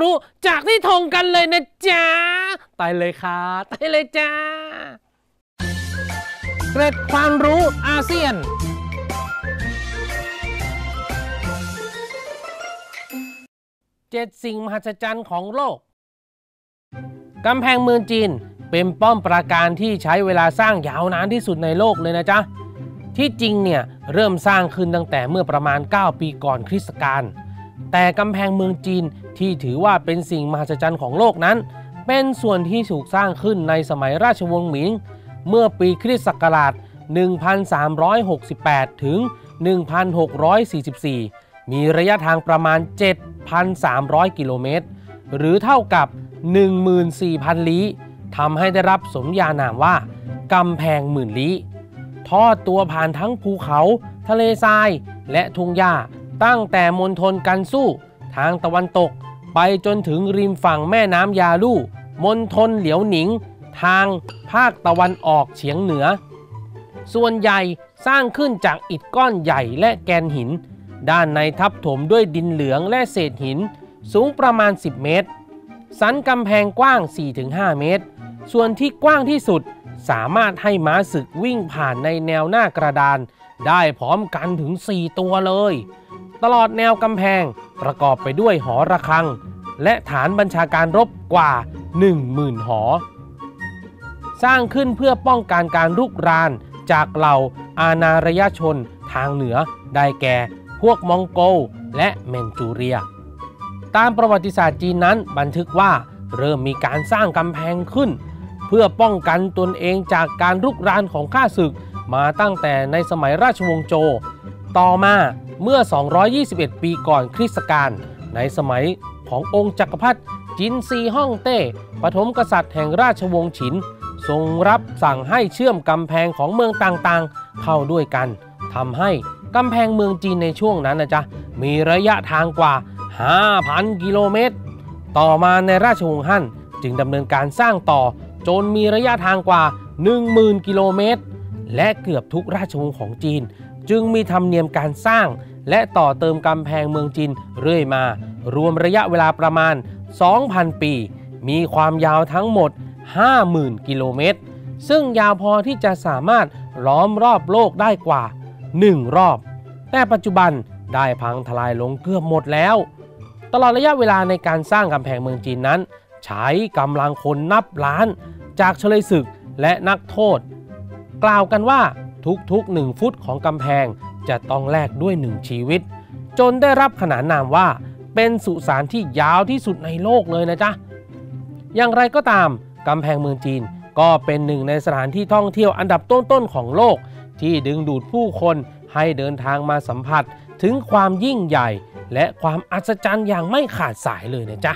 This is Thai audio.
รู้จากที่ทงกันเลยนะจ๊ะไปเลยค่ะไปเลยจ้าเกร็ดความรู้อาเซียนเจ็ดสิ่งมหัศจรรย์ของโลก กำแพงเมืองจีนเป็นป้อมปราการที่ใช้เวลาสร้างยาวนานที่สุดในโลกเลยนะจ๊ะ ที่จริงเนี่ยเริ่มสร้างขึ้นตั้งแต่เมื่อประมาณ 9 ปีก่อนคริสต์กาลแต่กำแพงเมืองจีน ที่ถือว่าเป็นสิ่งมหัศจรรย์ของโลกนั้น เป็นส่วนที่ถูกสร้างขึ้นในสมัยราชวงศ์หมิง เมื่อปีคริสต์ศักราช 1368 ถึง 1644 มีระยะทางประมาณ 7,300 กิโลเมตร หรือเท่ากับ 14,000 ลี้ทำให้ได้รับสมญานามว่ากำแพงหมื่นลี้ทอดตัวผ่านทั้งภูเขา ทะเลทราย และทุ่งหญ้าตั้งแต่มณฑลกันสู้ ทางตะวันตก ไปจนถึงริมฝั่งแม่น้ำยาลู่มณฑลเหลียวหนิง ทางภาคตะวันออกเฉียงเหนือ ส่วนใหญ่สร้างขึ้นจากอิฐก้อนใหญ่และแกนหิน ด้านในทับถมด้วยดินเหลืองและเศษหิน สูงประมาณ 10 เมตร สันกำแพงกว้าง 4-5 เมตร ส่วนที่กว้างที่สุดสามารถให้ม้าศึกวิ่งผ่านในแนวหน้ากระดาน ได้พร้อมกันถึง 4 ตัวเลย ตลอดแนวกำแพง ประกอบไปด้วยหอระฆัง และฐานบัญชาการรบกว่า 10,000 หอ สร้างขึ้นเพื่อป้องกันการรุกรานจากเหล่าอาณารยชนทางเหนือได้แก่ พวกมองโกลและแมนจูเรีย ตามประวัติศาสตร์จีนนั้นบันทึกว่าเริ่มมีการสร้างกำแพงขึ้น เพื่อป้องกันตนเองจากการรุกรานของข้าศึกมาตั้งแต่ในสมัยราชวงศ์โจ ต่อมา เมื่อ 221 ปีก่อนคริสต์กาลในสมัยขององค์จักรพรรดิจินซีฮ่องเต้ปฐมกษัตริย์แห่งราชวงศ์ฉิน ทรงรับสั่งให้เชื่อมกำแพงของเมืองต่างๆ เข้าด้วยกันทำให้กำแพงเมืองจีนในช่วงนั้นนะจ๊ะมีระยะทางกว่า 5,000 กิโลเมตร ต่อมาในราชวงศ์ฮั่นจึงดำเนินการสร้างต่อ จนมีระยะทางกว่า 10,000 กิโลเมตร และเกือบทุกราชวงศ์ของจีน จึงมีธรรมเนียมการสร้าง และต่อเติมกำแพงเมืองจีนเรื่อยมา รวมระยะเวลาประมาณ 2,000 ปี มีความยาวทั้งหมด 50,000 กิโลเมตร ซึ่งยาวพอที่จะสามารถล้อมรอบโลกได้กว่า 1 รอบ แต่ปัจจุบันได้พังทลายลงเกือบหมดแล้ว ตลอดระยะเวลาในการสร้างกำแพงเมืองจีนนั้น ใช้กำลังคนนับล้าน จากเฉลยศึกและนักโทษ กล่าวกันว่าทุกๆหนึ่งฟุตของกำแพง จะต้องแลกด้วยหนึ่งชีวิต จนได้รับขนานนามว่า เป็นสุสานที่ยาวที่สุดในโลกเลยนะจ๊ะ อย่างไรก็ตามกำแพงเมืองจีนก็เป็นหนึ่งในสถานที่ท่องเที่ยวอันดับต้นๆของโลก ที่ดึงดูดผู้คนให้เดินทางมาสัมผัสถึงความยิ่งใหญ่ และความอัศจรรย์อย่างไม่ขาดสายเลยนะจ๊ะ